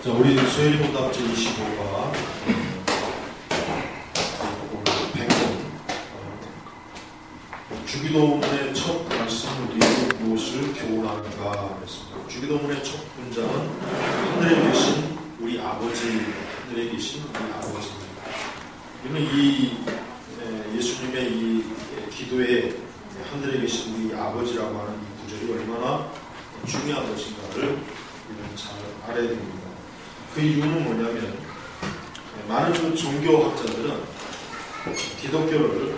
자, 우리 소율이 문답제 25가 100번 주기도문의 첫 말씀은 우리에게 무엇을 교훈하는가 했습니다. 주기도문의 첫 문장은 하늘에 계신 우리 아버지, 하늘에 계신 우리 아버지입니다. 이는 이 예수님의 이 기도에 하늘에 계신 우리 아버지라고 하는 이 구절이 얼마나 중요한 것인가를 잘 알아야 됩니다. 그 이유는 뭐냐면 많은 그 종교학자들은 기독교를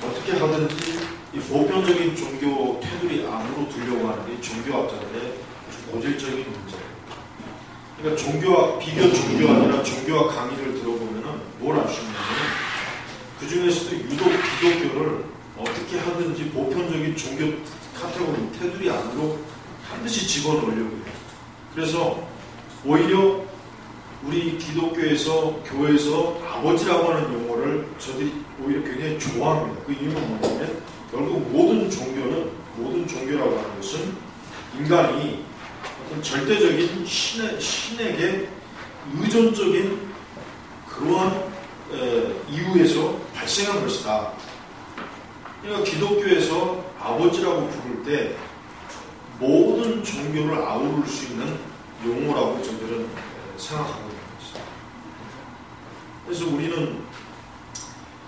어떻게 하든지 이 보편적인 종교 테두리 안으로 두려고 하는 게 종교학자들의 고질적인 문제예요. 그러니까 종교학, 비교 종교학이나 종교학 강의를 들어보면은 뭘 있냐면 그 중에서도 유독 기독교를 어떻게 하든지 보편적인 종교 카테고리 테두리 안으로 반드시 집어넣으려고 해요. 그래서 오히려 우리 기독교에서 교회에서 아버지라고 하는 용어를 저들이 오히려 굉장히 좋아합니다. 그 이유는 뭐냐면 결국 모든 종교는 모든 종교라고 하는 것은 인간이 어떤 절대적인 신에, 신에게 의존적인 그러한 에, 이유에서 발생한 것이다. 그러니까 기독교에서 아버지라고 부를 때 모든 종교를 아우를 수 있는 용어라고 저들은 생각하고 있는 것이다. 그래서 우리는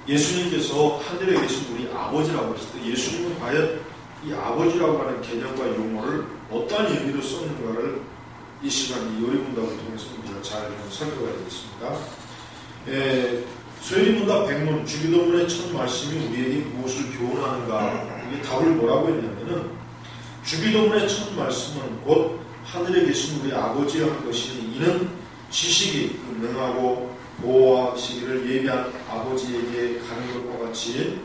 예수님께서 하늘에 계신 우리 아버지라고 했을 때 예수님은 과연 이 아버지라고 하는 개념과 용어를 어떠한 의미로 썼는가를 이 시간 이 요리문답을 통해서 우리가 잘 살펴봐야 되겠습니다. 예, 소리문답 백문 주기도문의 첫 말씀이 우리에게 무엇을 교훈하는가 이게 답을 뭐라고 했냐면은 주기도문의 첫 말씀은 곧 하늘에 계신 우리 아버지라는 것이니 이는 지식이 능하고 보호하시기를 예비한 아버지에게 가는 것과 같이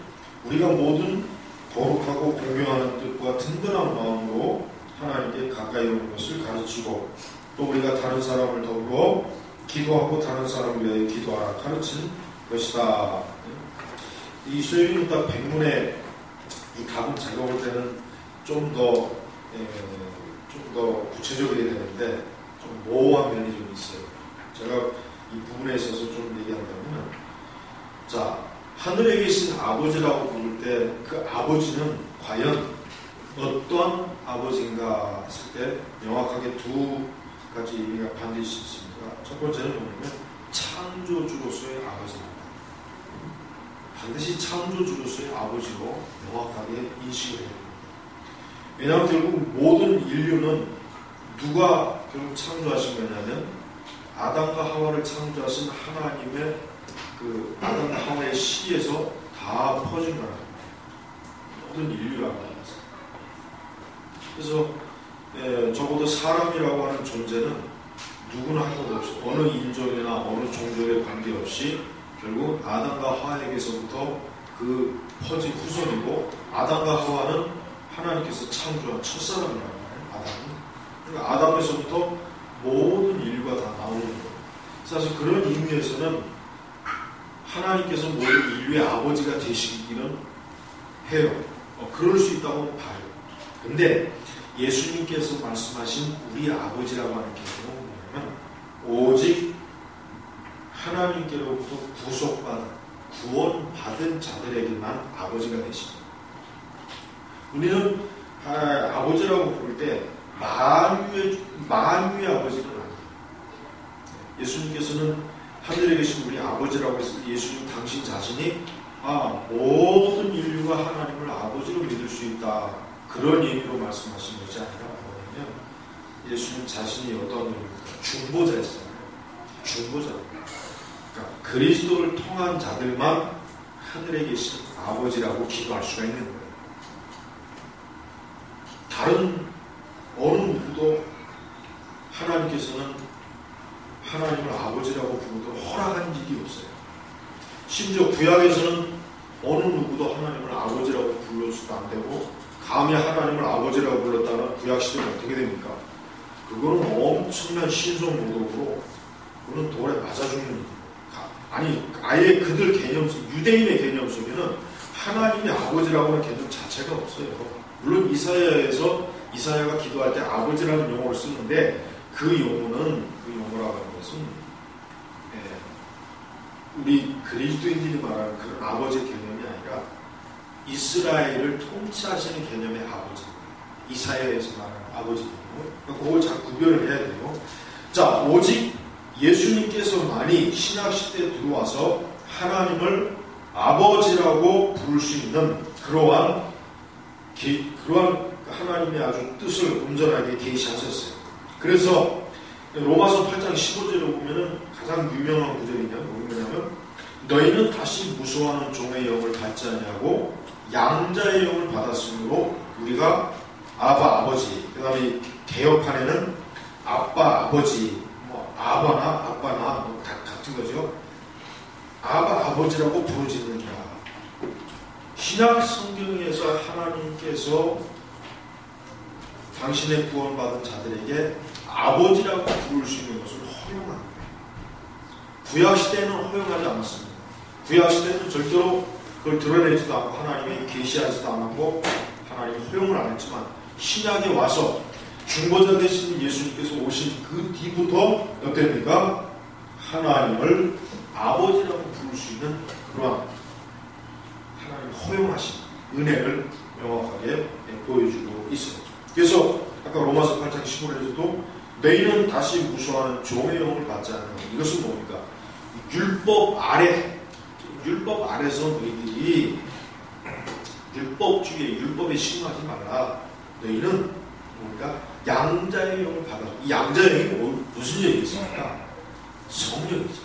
우리가 모든 거룩하고 공경하는 뜻과 든든한 마음으로 하나님께 가까이 오는 것을 가르치고 또 우리가 다른 사람을 더불어 기도하고 다른 사람을 위하여 기도하라 가르친 것이다. 이 수요일부터 백문의 이 답은 제가 볼 때는 좀 더 좀더 구체적이게 되는데 좀 모호한 면이 좀 있어요. 제가 이 부분에 있어서 좀 얘기한다면 자 하늘에 계신 아버지라고 부를 때 그 아버지는 과연 어떠한 아버지인가 했을 때 명확하게 두 가지 의미가 반드시 있습니다. 첫 번째는 뭐냐면 창조주로서의 아버지입니다. 반드시 창조주로서의 아버지로 명확하게 인식을 해야 됩니다. 왜냐하면 결국 모든 인류는 누가 결국 창조하신 거냐면 아담과 하와를 창조하신 하나님의 그 아담과 하와의 씨에서 다 퍼진 거라. 모든 인류라고 합니다. 그래서 예, 적어도 사람이라고 하는 존재는 누구나 할것 없이 어느 인종이나 어느 종족에 관계없이 결국 아담과 하와에게서부터 그 퍼진 후손이고 아담과 하와는 하나님께서 창조한 첫사람이라고 해요. 아담은. 그러니까 아담에서부터 모든 인류가 다 나오는 거예요. 사실 그런 의미에서는 하나님께서 모든 인류의 아버지가 되시기는 해요. 어, 그럴 수 있다고 봐요. 근데 예수님께서 말씀하신 우리 아버지라고 하는 개념은 뭐냐면 오직 하나님께로부터 구속받은 구원받은 자들에게만 아버지가 되십니다. 우리는 아, 버지라고 부를 때 만유의 만유의 아니에요. 예수님께서는 하늘에 계신 우리 아버지라고 해서 예수님 당신 자신이 아 모든 인류가 하나님을 아버지로 믿을 수 있다 그런 의미로 말씀하신 것이 아니라 뭐냐면 예수님 자신이 어떤 중보자였어요. 중보자. 그러니까 그리스도를 통한 자들만 하늘에 계신 아버지라고 기도할 수가 있는 거예요. 다른 어느 누구도 하나님께서는 하나님을 아버지라고 부르도록 허락한 일이 없어요. 심지어 구약에서는 어느 누구도 하나님을 아버지라고 불러서도 안 되고 감히 하나님을 아버지라고 불렀다는 구약 시대는 어떻게 됩니까? 그거는 엄청난 신성 모독으로 그거는 돌에 맞아 죽는 아니 아예 그들 개념 속 유대인의 개념 속에는 하나님의 아버지라고 하는 개념 자체가 없어요. 물론 이사야에서 이사야가 기도할 때 아버지라는 용어를 쓰는데 그 용어는 그 용어라고 하는 것은 예, 우리 그리스도인들이 말하는 그런 아버지 개념이 아니라 이스라엘을 통치하시는 개념의 아버지 이사야에서 말하는 아버지 개념 그걸 잘 구별을 해야 돼요. 자 오직 예수님께서만이 신학시대에 들어와서 하나님을 아버지라고 부를 수 있는 그러한 기, 그러한 하나님의 아주 뜻을 온전하게 계시하셨어요. 그래서 로마서 8장 15절에 보면은 가장 유명한 구절이냐 뭐냐면 너희는 다시 무수하는 종의 영을 받지 않냐고 양자의 영을 받았으므로 우리가 아바 아버지 그다음에 개혁판에는 아빠 아버지 뭐 아바나 아빠나 뭐 다 같은 거죠. 아바 아버지라고 부르짖느니라. 신약 성경에서 하나님께서 당신의 구원받은 자들에게 아버지라고 부를 수 있는 것을 허용합니다. 구약 시대는 허용하지 않았습니다. 구약 시대는 절대로 그걸 드러내지도 않고 하나님이 계시하지도 않았고 하나님 허용을 안 했지만 신약에 와서 중보자 되신 예수님께서 오신 그 뒤부터 어땠습니까? 하나님을 아버지라고 부를 수 있는 그러한 하나님 허용하신 은혜를 명확하게 보여주고 있어요. 그래서 아까 로마서 8장 15절에서도 너희는 다시 무수하는 종의 영을 받지 않는 이것은 뭡니까? 율법 아래 율법 아래서 너희들이 율법주의 율법에 신뢰하지 말라. 너희는 뭡니까? 양자의 영을 받아. 이 양자의 영이 뭐, 무슨 영이겠습니까? 성령이죠.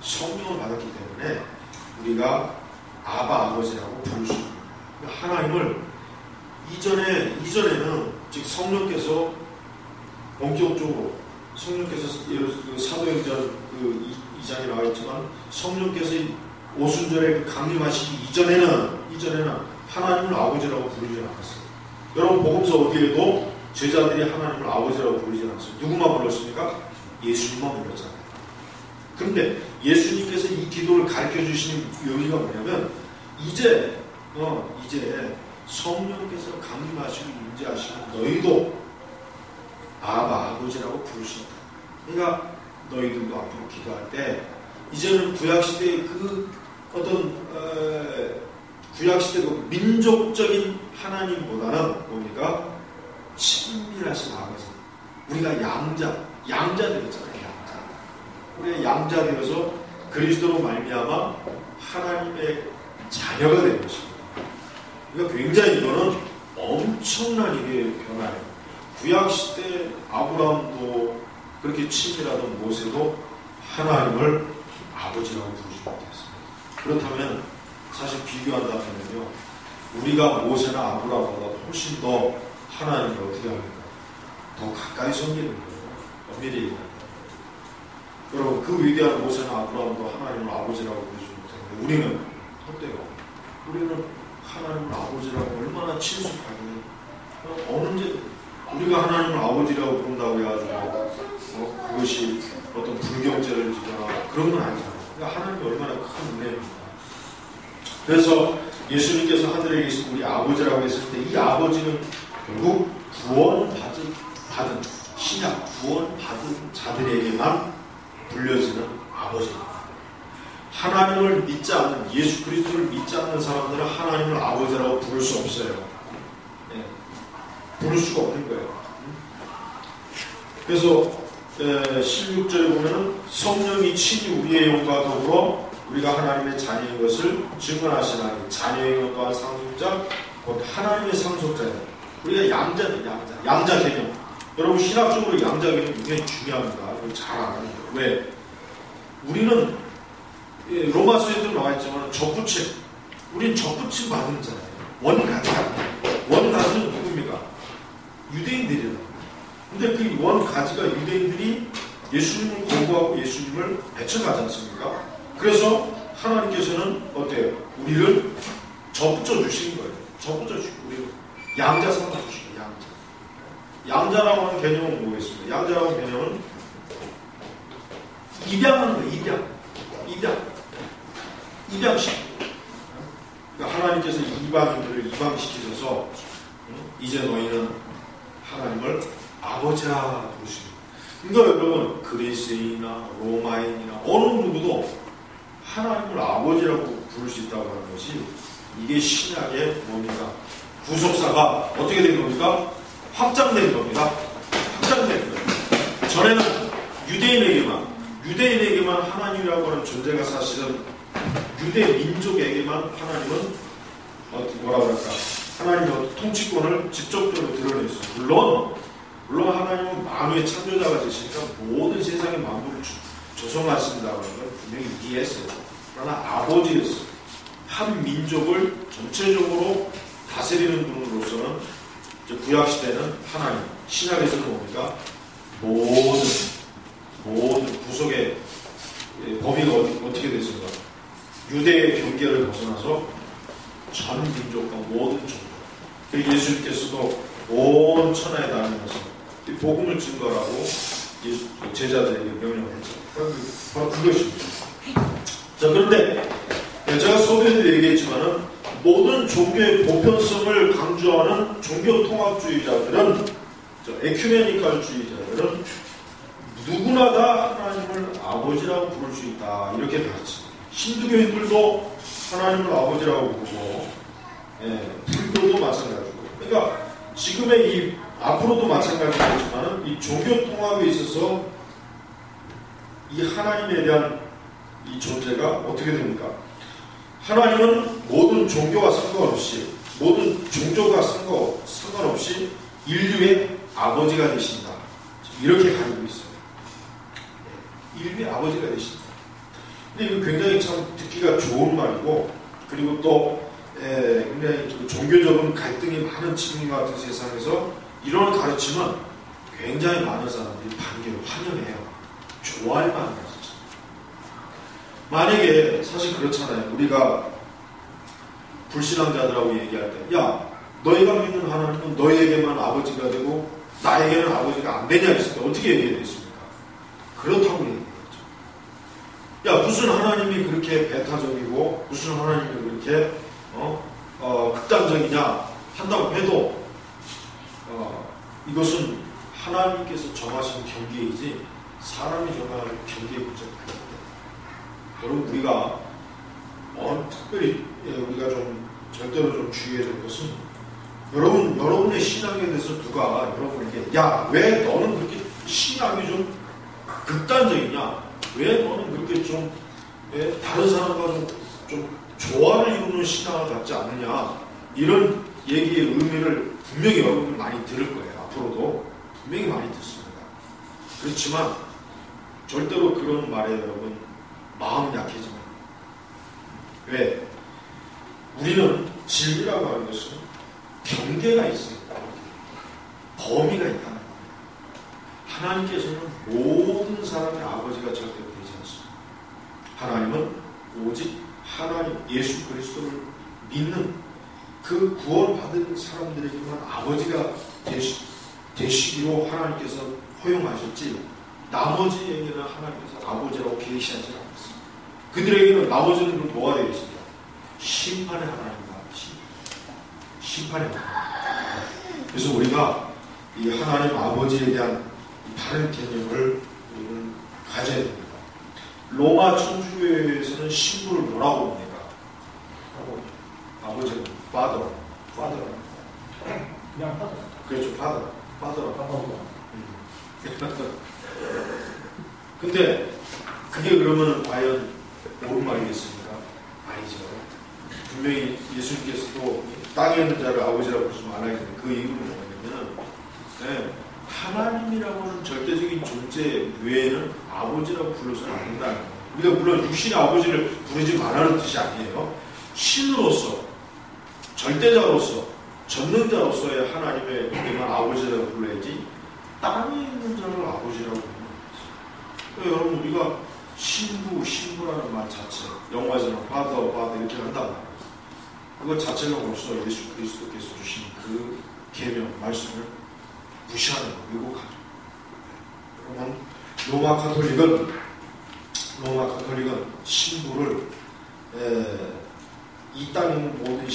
성령을 받았기 때문에 우리가 아바 아버지라고 부를 수 있는 하나님을 이전에 이전에는 즉 성령께서 본격적으로 성령께서 그 사도행전 그 2장에 나와 있지만 성령께서 오순절에 그 강림하시기 이전에는 이전에는 하나님을 아버지라고 부르지 않았어요. 여러분 복음서 어디에도 제자들이 하나님을 아버지라고 부르지 않았어요. 누구만 불렀습니까? 예수님만 불렀잖아요. 근데 예수님께서 이 기도를 가르쳐 주시는 의미가 뭐냐면 이제 어 이제 성령께서 강림하시고 임재하시고 너희도 아바 아버지라고 부를 수 있다. 그러니까 너희들도 앞으로 기도할 때 이제는 구약 시대의 그 어떤 어, 구약 시대 그 민족적인 하나님보다는 뭡니까 친밀하신 아버지. 우리가 양자 양자 되었잖아요. 양자. 우리가 양자 되어서 그리스도로 말미암아 하나님의 자녀가 된 것입니다. 그러니까 굉장히 이거는 엄청난 이게 변화예요. 구약 시대 아브라함도 그렇게 친밀하던 모세도 하나님을 아버지라고 부르지 못했어요. 그렇다면 사실 비교한다면요. 우리가 모세나 아브라함보다 훨씬 더 하나님을 어떻게 합니까? 더 가까이 섬기는 거예요. 엄밀히 얘기하면. 여러분 그 위대한 모세나 아브라함도 하나님을 아버지라고 부르지 못했는데 우리는 어때요? 우리는 하나님을 아버지라고 얼마나 친숙하게 언제 우리가 하나님을 아버지라고 부른다고 해가지고 어, 그것이 어떤 불경죄를 지거나 그런 건 아니잖아요. 그러니까 하나님이 얼마나 큰 은혜입니다. 그래서 예수님께서 하늘에 계신 우리 아버지라고 했을 때 이 아버지는 결국 구원 받은, 받은 신약 구원 받은 자들에게만 불려지는 아버지입니다. 하나님을 믿지 않는 예수 그리스도를 믿지 않는 사람들은 하나님을 아버지라고 부를 수 없어요. 네. 부를 수가 없는 거예요. 그래서 16절에 보면 성령이 친히 우리의 영과 더불어 우리가 하나님의 자녀인 것을 증언하시나니 자녀의 영 또한 상속자 곧 하나님의 상속자예요. 우리가 양자들 양자 양자 개념 여러분 신학적으로 양자 개념 굉장히 중요합니다. 잘 알아요. 왜? 우리는 예, 로마서에도 나와 있지만 접붙임 우린 접붙임 받은 자예요. 원가지가 원가지는 누굽니까? 유대인들이라. 근데 그 원가지가 유대인들이 예수님을 공부하고 예수님을 배쳐가지 않습니까? 그래서 하나님께서는 어때요? 우리를 접붙여 주신 거예요. 접붙여 주시고 우리를 양자 삼아 주시고 양자. 양자라고 하는 개념은 뭐겠습니까? 양자라고 하는 개념은 입양하는 거예요. 입양. 입양식. 그러니까 하나님께서 이방인들을 입양시키셔서 이제 너희는 하나님을 아버지라 부르십니다. 그러니까 여러분 그리스인이나 로마인이나 어느 누구도 하나님을 아버지라고 부를 수 있다고 하는 것이 이게 신약의 뭡니까? 구속사가 어떻게 된 겁니까? 확장된 겁니다. 확장된 거예요. 전에는 유대인에게만 유대인에게만 하나님이라고 하는 존재가 사실은 유대 민족에게만 하나님은 어떻게 뭐라 그럴까? 하나님의 통치권을 직접적으로 드러냈어요. 물론 물론 하나님은 만유의 창조자가 되시니까 모든 세상의 만물을 조성하신다는 걸 분명히 이해했어요. 그러나 아버지였어요. 한 민족을 전체적으로 다스리는 분으로서는 구약 시대는 하나님, 신약에서는 뭡니까? 모든 모든 구속의 범위가 어떻게 됐습니까? 유대의 경계를 벗어나서 전 민족과 모든 종족. 그리고 예수님께서도 온 천하에 다니면서 복음을 증거라고 제자들에게 명령했죠. 바로 그것입니다. 자, 그런데 제가 소개도 얘기했지만은 모든 종교의 보편성을 강조하는 종교 통합주의자들은 에큐메니컬주의자들은 누구나 다 하나님을 아버지라고 부를 수 있다 이렇게 가르칩니다. 힌두교인들도 하나님을 아버지라고 부르고 예, 불교도 마찬가지고 그러니까 지금의 이 앞으로도 마찬가지겠지만 이 종교 통합에 있어서 이 하나님에 대한 이 존재가 어떻게 됩니까? 하나님은 모든 종교와 상관없이 모든 종교가 상관, 상관없이 인류의 아버지가 되신다. 이렇게 가지고 있어요. 네, 인류의 아버지가 되신다. 근데 이거 굉장히 참 듣기가 좋은 말이고 그리고 또 에, 굉장히 종교적인 갈등이 많은 지금 같은 세상에서 이런 가르침은 굉장히 많은 사람들이 반겨요, 환영해요. 좋아할 만한 가르침. 만약에 사실 그렇잖아요. 우리가 불신앙자들하고 얘기할 때, 야, 너희가 믿는 하나님은 너희에게만 아버지가 되고 나에게는 아버지가 안 되냐 했을 때 어떻게 얘기해야 되겠습니까? 그렇다고 얘기해야 죠. 야, 무슨 하나님이 그렇게 배타적이고 무슨 하나님이 그렇게 어, 어, 극단적이냐 한다고 해도 어, 이것은 하나님께서 정하신 경계이지 사람이 정하는 경계의 문제가 아닙니다. 여러분 우리가 어, 특별히 예, 우리가 좀 절대로 좀 주의해야 될 것은 여러분 여러분의 신앙에 대해서 누가 여러분에게 야 왜 너는 그렇게 신앙이 좀 극단적이냐 왜 너는 그렇게 좀 예, 다른 사람과 좀, 좀 조화를 이루는 신앙을 갖지 않느냐 이런 얘기의 의미를 분명히 여러분 많이 들을 거예요. 앞으로도 분명히 많이 듣습니다. 그렇지만 절대로 그런 말에 여러분 마음 약해지면 왜? 우리는 진리라고 하는 것은 경계가 있습니다. 범위가 있다는 거예요. 하나님께서는 모든 사람의 아버지가 절대. 하나님은 오직 하나님 예수 그리스도를 믿는 그 구원받은 사람들에게만 아버지가 되시, 되시기로 하나님께서 허용하셨지 나머지에게는 하나님께서 아버지라고 계시하지 않았습니다. 그들에게는 나머지는 뭐가 되겠습니까? 심판의 하나님과 심판의 하나님. 그래서 우리가 이 하나님 아버지에 대한 바른 개념을 우리는 가져야 됩니다. 로마 천주교에서는 신부를 뭐라고 봅니까? 아버지는 father, father. 그냥 하다. 그렇죠, father, father. 까먹어. 근데 그게 그러면 과연 옳은 말이겠습니까? 아니죠. 분명히 예수님께서도 땅에 있는 자를 아버지라고 부르지 말아야 되는데 그 이유는 뭐냐면 네, 하나님이라고 하는 절대적인 존재 외에는 아버지라고 불러서는 안 된다는 거예요. 우리가 물론 육신의 아버지를 부르지 말라는 뜻이 아니에요. 신으로서, 절대자로서, 전능자로서의 하나님의 우리만 아버지라고 불러야지 땅에 있는 자를 아버지라고 부르는 거죠. 그러니까 여러분 우리가 신부, 신부라는 말 자체, 영화에서는 파더, 파더 이렇게 말이에요. 그것 자체가 벌써 예수 그리스도께서 주신 그 계명, 말씀을 무시하는 거, 왜곡하죠. 여러분, 로마 카톨릭은, 로마 카톨릭은 신부를, 에, 이 땅의 모든